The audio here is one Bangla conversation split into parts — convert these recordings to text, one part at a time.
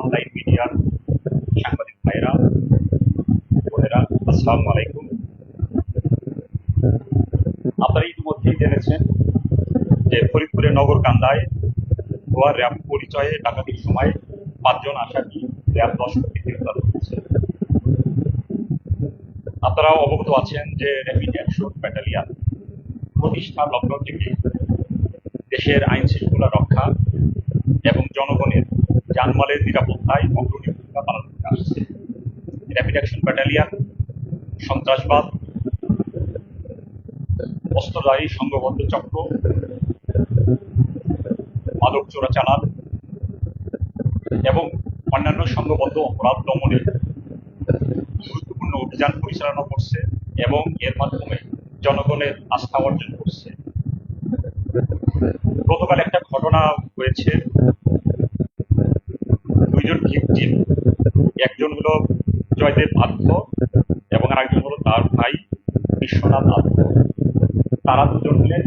অনলাইন মিডিয়ার সাংবাদিক ভাইরা বোনেরা, আসসালামু আলাইকুম। আপনারা ইতিমধ্যেই জেনেছেন যে ফরিদপুরের নগর কান্দায় ভুয়া র্যাব পরিচয়ে ডাকাতির সময় পাঁচজন আসামি র্যাব দশমকে গ্রেফতার করেছে। আপনারাও অবগত আছেন যে র্যাপিড অ্যাকশন ব্যাটালিয়ান প্রতিষ্ঠা লগ্ন থেকে দেশের আইন শৃঙ্খলা রক্ষা এবং জনগণের জানমালের নিরাপত্তায় অগ্রণী ভূমিকা পালন করে। আসছে র্যাপিড অ্যাকশন ব্যাটালিয়ান, সন্ত্রাসবাদ, অস্ত্রধারী সংঘবদ্ধ চক্র, মাদক চোরাচালান এবং অন্যান্য সংঘবদ্ধ অপরাধ দমনে গুরুত্বপূর্ণ অভিযান পরিচালনা করছে এবং এর মাধ্যমে জনগণের আস্থা অর্জন করছে। গতকাল একটা ঘটনা হয়েছে। দুইজন ভিকটিম একজন হলো জয়দেব আধ্য এবং আরেকজন হলো তার ভাই বিশ্বনাথ আধ্য তারা দুজন হলেন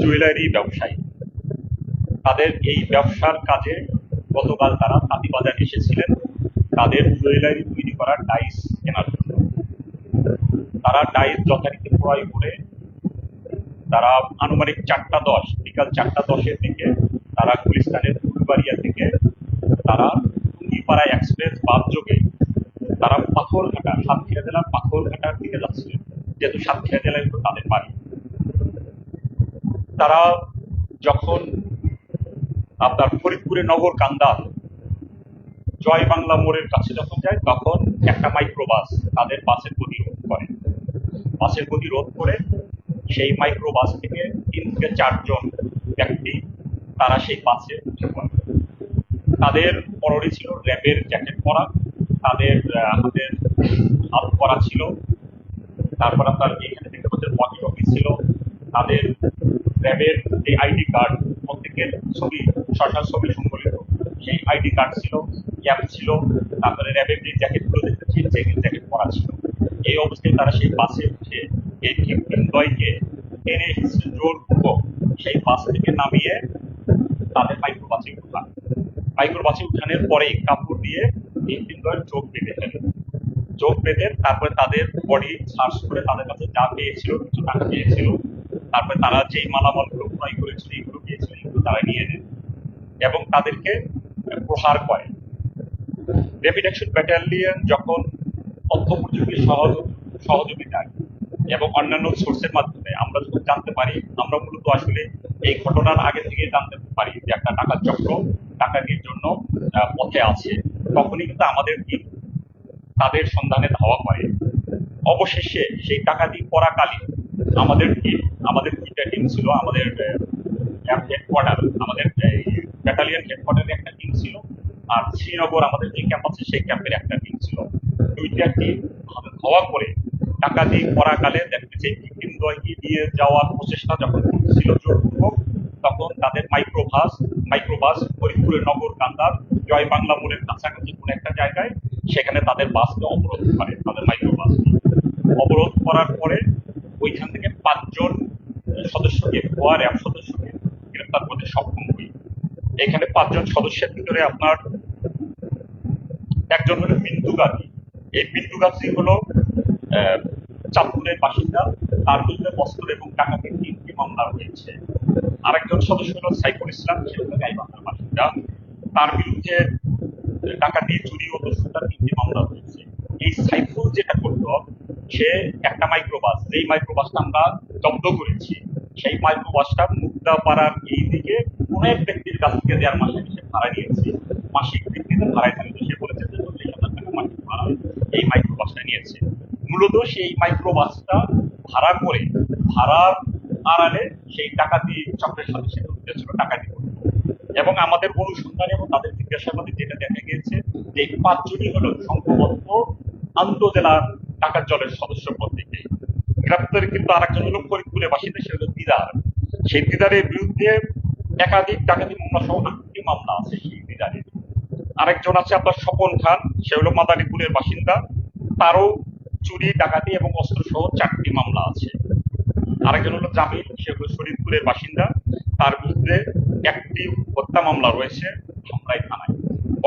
জুয়েলারি ব্যবসায়ী। তাদের এই ব্যবসার কাজে গতকাল তারা তাঁতিবাজার এসেছিলেন। তাদের জুয়েলারি তৈরি করার ডাইস কেনার জন্য। তারা ডাইস যথারীতি ক্রয় করে তারা আনুমানিক চারটা দশ, বিকাল চারটা দশের দিকে তারা গুলিস্তানের ফুলবাড়িয়া থেকে তারা টুঙ্গিপাড়া এক্সপ্রেস বাস যোগে তারা পাথরঘাটা, সাতক্ষীরা জেলার পাথরঘাটার দিকে যাচ্ছিলেন যেহেতু সাতক্ষীরা জেলায় হলো তাদের বাড়ি। তারা যখন আপনার ফরিদপুরের নগর কান্দাল, জয় বাংলা মোড়ের কাছে যখন যায়, তখন একটা মাইক্রোবাস তাদের বাসের গতি রোধ করে। বাসের গতি রোধ করে সেই মাইক্রোবাস থেকে তিন থেকে চারজন ব্যক্তি তারা সেই বাসে উঠে পড়ে তাদের পরনে ছিল র্যাবের জ্যাকেট পরা, তাদের হাতের হাত পরা ছিল। তারপর আপনার এখানে দেখতে পাচ্ছেন ওয়াকি টকি ছিল। তাদের র্যাবের যে আইডি কার্ড প্রত্যেকের ছবি, সরকার ছবি সংবলিত, সেই আইডি কার্ড ছিল ক্যাপ ছিল। তারপরে র্যাবের যে জ্যাকেটগুলো দেখতেছি চেকিং জ্যাকেট পরা ছিল। এই অবস্থায় তারা সেই বাসে উঠে এই বয়কে টেনে জোরপূর্বক সেই বাস থেকে নামিয়ে তাদের মাইক্রো বাসে উঠান মাইক্রো বাসে উঠানোর পরে কাপড় দিয়ে ফিফটিন বয়ের চোখ বেঁধে ফেলে। চোখ বেঁধে তারপরে তাদের বডি সার্চ করে তাদের কাছে যা পেয়েছিল, কিছু টাকা পেয়েছিল, তারপরে তারা যেই মালামালগুলো ক্রয় করেছিল এইগুলো পেয়েছিল, এগুলো তারা নিয়ে নেন এবং তাদেরকে প্রহার করে। র্যাপিড অ্যাকশন ব্যাটালিয়ন যখন প্রযুক্তির সহজ সহযোগিতায় এবং অন্যান্য সোর্সের মাধ্যমে, আমরা যখন জানতে পারি, আমরা মূলত আসলে এই ঘটনার আগে থেকে জানতে পারি যে একটা টাকার চক্র ডাকাতির জন্য পথে আছে, তখনই কিন্তু আমাদের টিম তাদের সন্ধানে ধাওয়া করে। অবশেষে সেই ডাকাতি পরাকালীন আমাদের টিম আমাদের দুইটা টিম ছিল, আমাদের হেডকোয়ার্টার আমাদের ব্যাটালিয়ান হেডকোয়ার্টারের একটা টিম ছিল, আর শ্রীনগর আমাদের যে ক্যাম্প আছে, সেই ক্যাম্পের একটা টিম ছিল। দুইটা টিম ধাওয়া করে ডাকাতি পরাকালে টিম দলকে নিয়ে যাওয়ার প্রচেষ্টা যখন ছিল জোরপূর্বক তখন তাদের মাইক্রোবাস মাইক্রোবাস ফরিদপুরের নগর কান্দার, জয় বাংলা মোড়ের কাছাকাছি কোনো একটা জায়গায়, সেখানে তাদের বাসকে অবরোধ করে, তাদের মাইক্রোবাস অবরোধ করার পরে ওইখান থেকে পাঁচজন সদস্যকে ভুয়া র্যাব সদস্যকে গ্রেফতার করতে সক্ষম হই। এখানে পাঁচজন সদস্যের ভিতরে আপনার একজন হলো বিন্দু গান্ধী এই বিন্দু গান্ধী হলো চাঁদপুরের বাসিন্দা। তার বিরুদ্ধে বস্ত্র এবং ডাকাতির তিনটি মামলা রয়েছে আরেকজন সদস্য হলো সাইফুল ইসলাম, সে হলো গাইবান্ধার বাসিন্দা তার বিরুদ্ধে ডাকাতি, চুরি ও দস্যুতার তিনটি মামলা রয়েছে এই সাইফুল যেটা করতো সে একটা মাইক্রোবাস যেই মাইক্রোবাসটা আমরা জব্দ করেছি, সেই মাইক্রোবাসটা মুক্তাপাড়ার এই দিকে কোন এক ব্যক্তির কাছ থেকে দেড় মাসে সে ভাড়া নিয়েছে। মাসিক ভিত্তিতে ভাড়ায় থাকে। সে বলেছে যে চল্লিশ হাজার টাকা মাসিক ভাড়া এই মাইক্রোবাসটা নিয়েছে। মূলত সেই মাইক্রোবাসটা ভাড়া করে, ভাড়ার আড়ালে সেই ডাকাতি চক্রের সাথে সেটা ছিল ডাকাতি এবং আমাদের অনুসন্ধানে এবং তাদের জিজ্ঞাসাবাদে যেটা দেখা গিয়েছে, যে এই পাঁচজনই হলো সংঘবদ্ধ আন্তজেলার টাকার জলের সদস্য প্রত্যেকে গ্রেপ্তার কিন্তু আরেকজন হলো ফরিদপুরের বাসিন্দা, সে হল দিদার। সেই দিদারের বিরুদ্ধে একাধিক ডাকাতি মামলা সহ আটটি মামলা আছে সেই দিদারের। আরেকজন আছে আপনার স্বপন খান, সে হলো মাদারীপুরের বাসিন্দা। তারও চুরি, ডাকাতি এবং অস্ত্র সহ চারটি মামলা আছে। আরেকজন হলো জামিল, সে হলো শরীফপুরের বাসিন্দা। তার বিরুদ্ধে একটি হত্যা মামলা রয়েছে ধামরাই থানায়।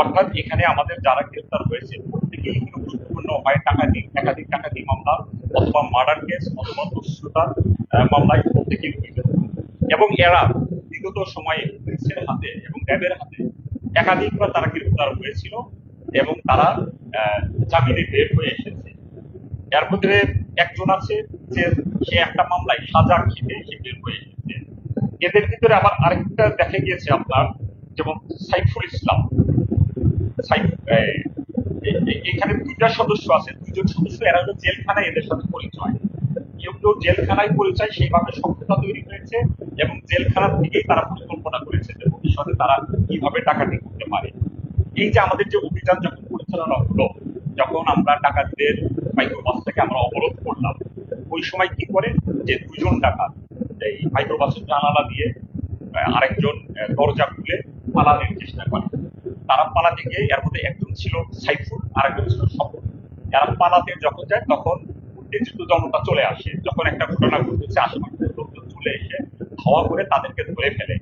অর্থাৎ এখানে আমাদের যারা গ্রেফতার হয়েছে, প্রত্যেকেই গুরুত্বপূর্ণ হয় টাকাতি একাধিক টাকাতি মামলা অথবা মার্ডার কেস অথবা দস্যুতার মামলায় প্রত্যেকেই এবং এরা বিগত সময়ে পুলিশের হাতে এবং র্যাবের হাতে একাধিকবার তারা গ্রেফতার হয়েছিল এবং তারা জামিনে বের হয়ে এসেছে। এর মধ্যে একজন আছে, যে সে একটা মামলায় সাজা খেতে সে বের হয়ে এসেছে এদের ভিতরে আবার আরেকটা দেখা গিয়েছে আপনার, যেমন সাইফুল ইসলাম। এখানে দুইটা সদস্য আছে, দুইজন সদস্য, এরা হলো জেলখানায় এদের সাথে পরিচয়। কেউ কেউ জেলখানায় পরিচয়, সেইভাবে সভ্যতা তৈরি হয়েছে এবং জেলখানা থেকেই তারা পরিকল্পনা করেছে যে ভবিষ্যতে তারা কীভাবে টাকাটি করতে পারে। এই যে আমাদের যে অভিযান যখন পরিচালনা হলো যখন আমরা ডাকাতদের মাইক্রোবাসটাকে আমরা অবরোধ করলাম, ওই সময় কি করে? যে দুজন ডাকাত, এই মাইক্রোবাসের জানালা দিয়ে আরেকজন দরজা খুলে পালানোর চেষ্টা করে। তারা পালাতে গিয়ে এর মধ্যে একজন ছিল সাইফুল আর একজন ছিল সফল। এরা পালাতে যখন যায়, তখন উত্তেজিত জনতা চলে আসে। যখন একটা ঘটনা ঘটেছে, আশেপাশের লোকজন চলে এসে ধাওয়া করে তাদেরকে ধরে ফেলে।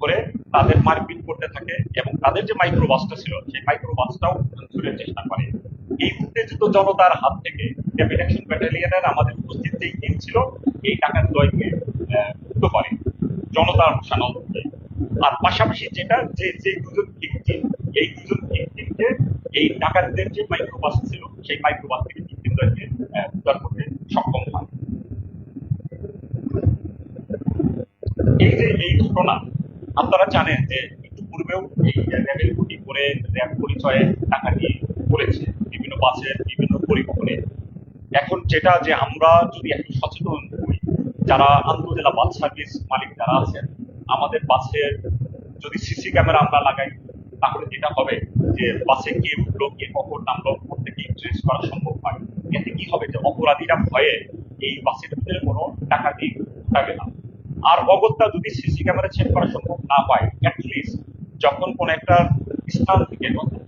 ধরে তাদের মারপিট করতে থাকে এবং তাদের যে মাইক্রোবাসটা ছিল, সেই মাইক্রোবাসটাও ভাঙচুরের চেষ্টা করে। এই উত্তেজিত জনতার হাত থেকে ক্যাপিট অ্যাকশন ব্যাটালিয়নের আমাদের উপস্থিত যে টিম ছিল, এই টাকার দয়কে মুক্ত করে জনতার সানন্দে আর পাশাপাশি যেটা, যে যে দুজন ভিকটিম এই দুজন ভিকটিমকে এই ডাকাতদের যে মাইক্রোবাস ছিল, সেই মাইক্রোবাস থেকে ভিকটিমদেরকে উদ্ধার করতে সক্ষম হয়। এই যে, এই ঘটনা, আপনারা জানেন যে একটু পূর্বেও এই র্যাবের গুটি করে র্যাব পরিচয়ে টাকা নিয়ে করেছে বাসের বিভিন্ন পরিবহনে। এখন যেটা যে আমরা যদি একটু সচেতন হই, যারা আন্তজেলা বাস সার্ভিস মালিক যারা আছেন, আমাদের বাসের যদি সিসি ক্যামেরা আমরা লাগাই, তাহলে যেটা হবে যে বাসে কে উঠল কে কখন নামলো প্রত্যেকেই ট্রেস করা সম্ভব হয়, এতে কি হবে যে অপরাধীরা ভয়ে এই বাসের ভিতরে কোনো টাকা দিয়ে উঠাবে না। আর অগত্যা যদি সিসি ক্যামেরা চেক করা সম্ভব না হয় অ্যাটলিস্ট যখন কোন একটা স্থান থেকে নতুন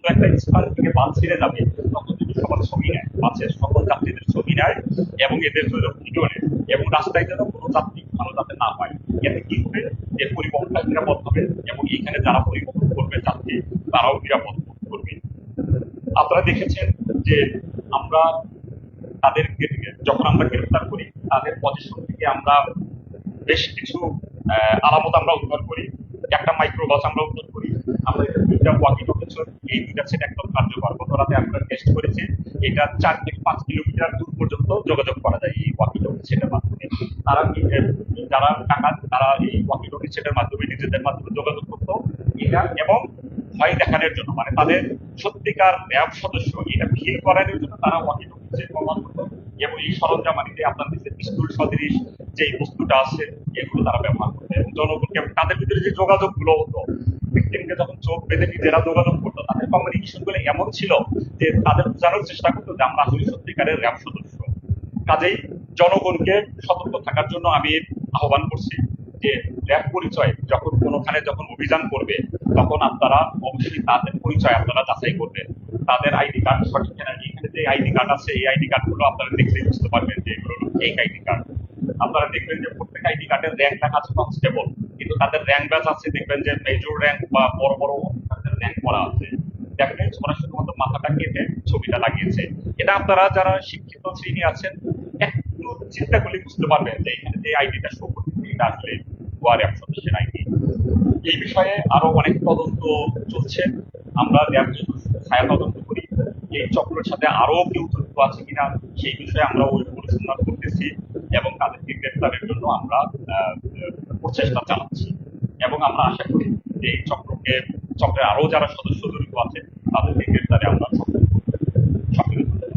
কোনো একটা স্থান থেকে বাস ছেড়ে যাবে, তখন যদি সবার ছবি নেয়। বাসের সকল যাত্রীদের ছবি নেয় এবং এদের ভিডিও নেয়। এবং রাস্তায় যেন কোনো যাত্রী ভালো যাতে না হয় এতে কি হবে? যে পরিবহনটা নিরাপদ হবে এবং এখানে যারা পরিবহন করবে যাত্রী, তারাও নিরাপদ করবে। আপনারা দেখেছেন যে আমরা তাদেরকে যখন আমরা গ্রেফতার করি, তাদের পজিশন থেকে আমরা বেশ কিছু আলামত আমরা উদ্ধার করি, একটা মাইক্রোবাস আমরা উদ্ধার করি। আমরা দুইটা ওয়াকি টকি এই দুইটা সেট একদম কার্যকর। গত রাতে আমরা টেস্ট করেছি, এটা চার থেকে পাঁচ কিলোমিটার দূর পর্যন্ত যোগাযোগ করা যায় এই ওয়াকি টকি সেটের মাধ্যমে। তারা যারা টাকা, তারা এই ওয়াকি টকি সেটের মাধ্যমে নিজেদের মাধ্যমে যোগাযোগ করতো, এটা এবং ভয় দেখানোর জন্য। মানে তাদের সত্যিকার র্যাব সদস্য এটা ফিল করানোর জন্য তারা ওয়াকি টকি সেট ব্যবহার করতো এবং এই সরঞ্জামানিতে আপনাদের যে পিস্তুল, সদৃশ যে বস্তুটা আছে, এগুলো তারা ব্যবহার করতো এবং জনগণকে তাদের ভিতরে যে যোগাযোগগুলো হতো ভিক্টিমকে যখন চোখ বেঁধে নিজেরা যোগাযোগ করতো তাদের কমিউনিকেশনগুলো এমন ছিল যে তাদের বোঝানোর চেষ্টা করতো যে আমরা আসলে সত্যিকারের র্যাব সদস্য। কাজেই জনগণকে সতর্ক থাকার জন্য আমি আহ্বান করছি যে র্যাব পরিচয় যখন কোনোখানে যখন অভিযান করবে, তখন আপনারা অবশ্যই তাদের পরিচয় আপনারা যাচাই করবেন। তাদের আইডি কার্ড সঠিক কিনা এখানে যে আইডি কার্ড আছে, এই আইডি কার্ডগুলো আপনারা দেখলে বুঝতে পারবেন যে এগুলো ফেক আইডি কার্ড। আপনারা দেখবেন যে প্রত্যেক আইডি কার্ডের র্যাঙ্ক লেখা আছে কনস্টেবল কিন্তু তাদের র্যাঙ্ক ব্যাচ আছে, দেখবেন যে মেজর র্যাঙ্ক বা বড় বড় র্যাঙ্ক করা আছে। ওরা শুধুমাত্র মাথাটা কেটে ছবিটা লাগিয়েছে। এটা আপনারা যারা শিক্ষিত, শ্রেণি আছেন, একটু বুঝতে পারবেন যে এখানে যে আইডিটা শো আসলে আইডি এই বিষয়ে আরও অনেক তদন্ত চলছে। আমরা ছায়া তদন্ত করি। এই চক্রের সাথে আরও কেউ যুক্ত আছে কিনা, সেই বিষয়ে আমরা পরিচালনা করতেছি এবং তাদেরকে গ্রেফতারের জন্য আমরা প্রচেষ্টা চালাচ্ছি এবং আমরা আশা করি এই চক্রকে, চক্রের আরও যারা সদস্য জড়িত আছে, তাদেরকে দিকে আমরা সক্ষম করব। সক্রিয় থাকব।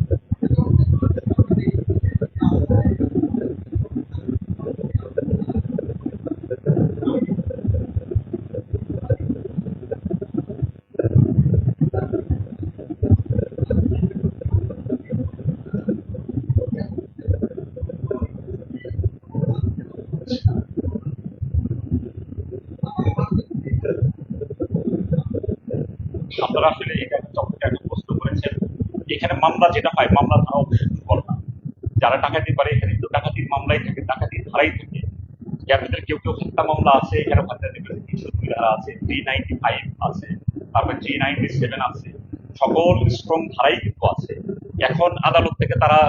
আপনারা আসলে প্রশ্ন করেছেন। এখানে মামলা যেটা হয়, মামলা ধারা অবশ্যই না যারা ডাকাতি পারে, এখানে কিন্তু ডাকাতির মামলাই থাকে, ডাকাতির ধারাই থাকে। এর ভিতরে কেউ কেউ হত্যা মামলা আছে, এখানে হত্যা তিনশো দুই ধারা আছে থ্রি নাইনটি ফাইভ আছে, তারপর জি নাইনটি সেভেন আছে। সকল স্ট্রং ধারাই কিন্তু আছে। এখন আদালত থেকে তারা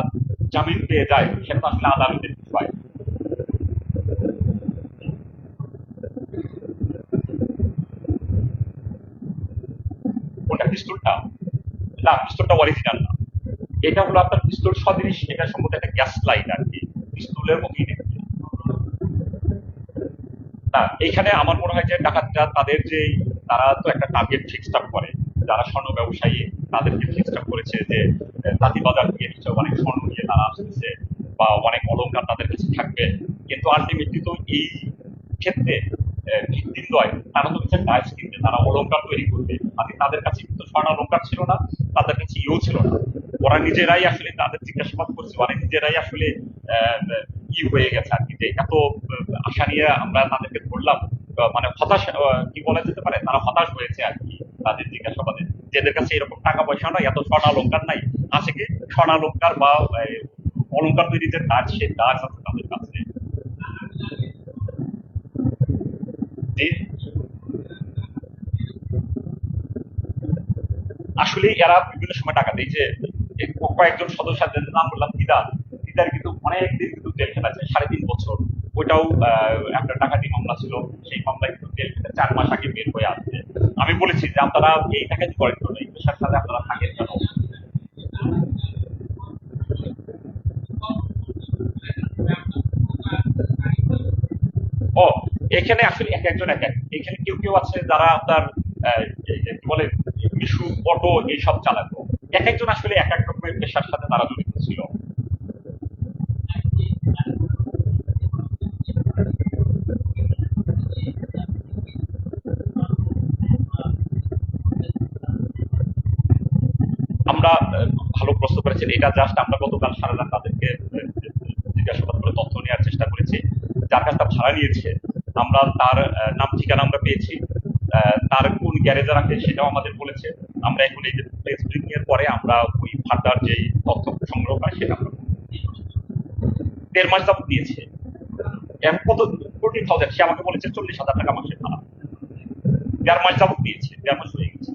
জামিন পেয়ে যায়, সেটা আসলে আদালতের বিষয় পিস্তলটা না পিস্তলটা অরিজিনাল না। এটা হলো আপনার পিস্তল সদৃশ, এটা সম্ভবত একটা গ্যাস লাইট আর কি পিস্তলের মতোই দেখতে না এখানে আমার মনে হয় যে ডাকাতরা, তাদের যে তারা তো একটা টার্গেট আপ করে। যারা স্বর্ণ ব্যবসায়ী, তাদেরকে আপ করেছে যে তাঁতি বাজার থেকে নিশ্চয় অনেক স্বর্ণ নিয়ে তারা আসতেছে, বা অনেক অলংকার তাদের কাছে থাকবে। কিন্তু আলটিমেটলি তো এই ক্ষেত্রে আহ, ভিত্তিম নয়। তারা কিনবে তারা অলংকার তৈরি করবে। আর তাদের কাছে কিন্তু স্বর্ণ অলংকার ছিল না তাদের কাছে ইও ছিল না। ওরা নিজেরাই আসলে তাদের জিজ্ঞাসাবাদ করছে ওরা নিজেরাই আসলে ই হয়ে গেছে আর কি। যে এত আশা নিয়ে আমরা তাদেরকে ধরলাম মানে হতাশ কি বলা যেতে পারে তারা হতাশ হয়েছে আর কি তাদের জিজ্ঞাসাবাদে। যে এদের কাছে এরকম টাকা পয়সা নাই এত স্বর্ণ অলংকার নাই আছে কি স্বর্ণ অলংকার বা আহ, অলংকার তৈরি সে কাজ আছে তাদের কাছে। আসলে এরা বিভিন্ন সময় টাকা দেয় কয়েকজন সদস্যদের নাম বললাম দিদার দিদার কিন্তু অনেক দিন কিন্তু জেল খেটেছে সাড়ে তিন বছর। ওইটাও একটা ডাকাতি মামলা ছিল, সেই মামলায় কিন্তু জেল খেটে চার মাস আগে বের হয়ে আসছে। আমি বলেছি যে আপনারা এই ডাকাতি করেন, কেন এই পেশার সাথে আপনারা থাকেন কেন ও এখানে আসলে এক একজন এক এক। এখানে কেউ কেউ আছে যারা আপনার বলে, মিশু, অটো, এইসব চালাতো। এক একজন আসলে এক এক রকমের পেশার সাথে তারা জড়িত ছিল। আমরা ভালো প্রশ্ন করেছেন, এটা জাস্ট আমরা গতকাল সারা রাত তাদেরকে জিজ্ঞাসাবাদ করে তথ্য নেওয়ার চেষ্টা করেছি। যার কাছটা ভাড়া নিয়েছে আমরা তার নাম ঠিকানা আমরা পেয়েছি। তার কোন গ্যারেজে রাখে সেটাও আমাদের বলেছে। আমরা এখন এই যে ব্রিফিং এর পরে আমরা ওই ফার্দার যে তথ্য সংগ্রহ করা সেটা আমরা দেড় মাস যাবত দিয়েছে। কত? ফোরটি থাউজেন্ড সে আমাকে বলেছে চল্লিশ হাজার টাকা মাসে ভাড়া। দেড় মাস যাবত দিয়েছে। দেড় মাস হয়ে গেছে।